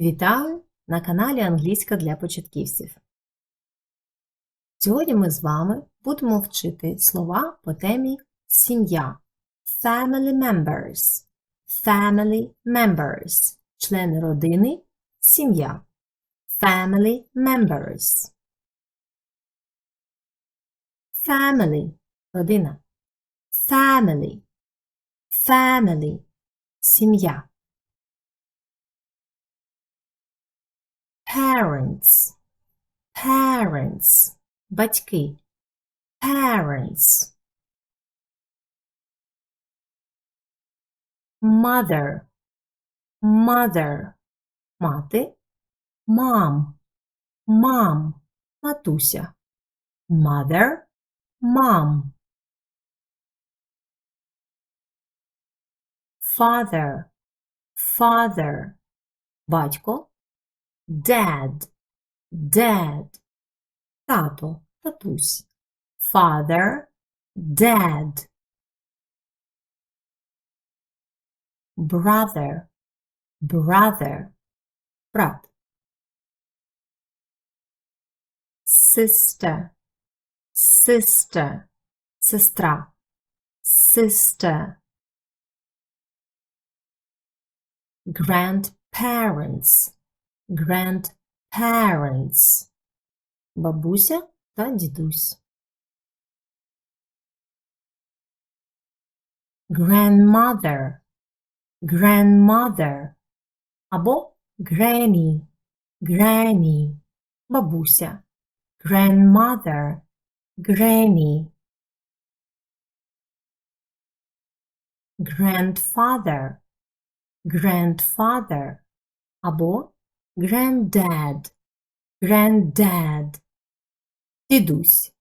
Вітаю на каналі Англійська для початківців. Сьогодні ми з вами будемо вчити слова по темі сім'я. Family members. Family members. Члени родини, сім'я. Family members. Family. Родина. Family. Family. Сім'я. Parents. Parents. Батьки. Parents. Mother. Mother. Мати. Mom. Mom. Матуся. Mother. Mom. Father. Father. Батько. Dad. Dad. Тато. Татусь. Father. Dad. Brother. Brother. Брат. Sister. Sister. Сестра. Sister. Grandparents. Grandparents. Бабуся та дідусь. Grandmother. Grandmother. Або granny. Granny. Бабуся. Grandmother. Granny. Grandfather. Grandfather. Або granddad. Granddad. Дідусь.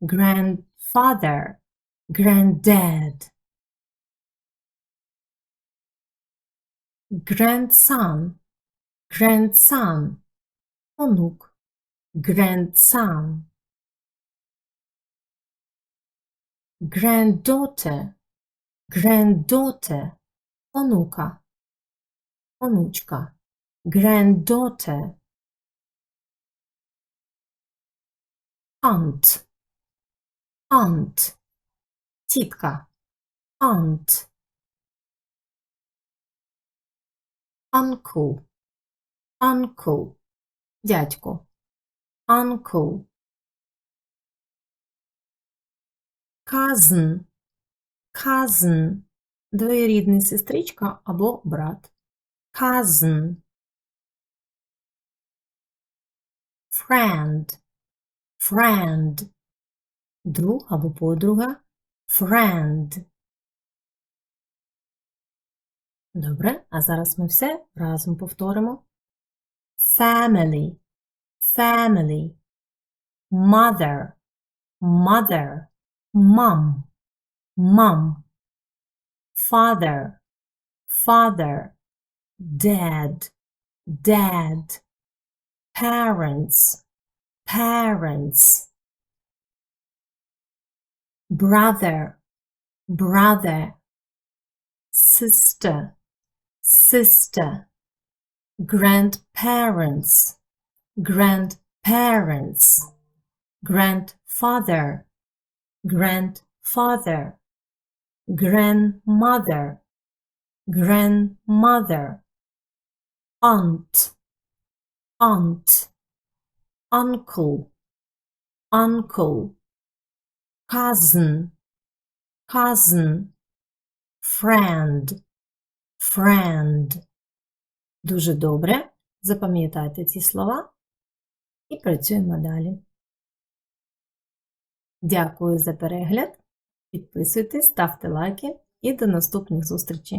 Grandfather. Granddad. Grandson. Grandson. Онук. Grandson. Granddaughter. Granddaughter. Онука. Онучка. Granddaughter. Aunt. Aunt. Тітка. Aunt. Uncle. Uncle. Дядько. Uncle. Cousin. Cousin. Двоєрідний сестричка або брат. Cousin. Friend. Friend. Друг або подруга. Friend. Добре, а зараз ми все разом повторимо. Family. Family. Mother. Mother. Mom. Mom. Father. Father. Dad. Dad. Parents. Parents. Brother. Brother. Sister. Sister. Grandparents. Grandparents. Grandfather. Grandfather. Grandmother. Grandmother. Aunt. Aunt. Uncle. Uncle. Cousin. Cousin. Friend. Friend. Дуже добре. Запам'ятайте ці слова і працюємо далі. Дякую за перегляд. Підписуйтесь, ставте лайки і до наступних зустрічей!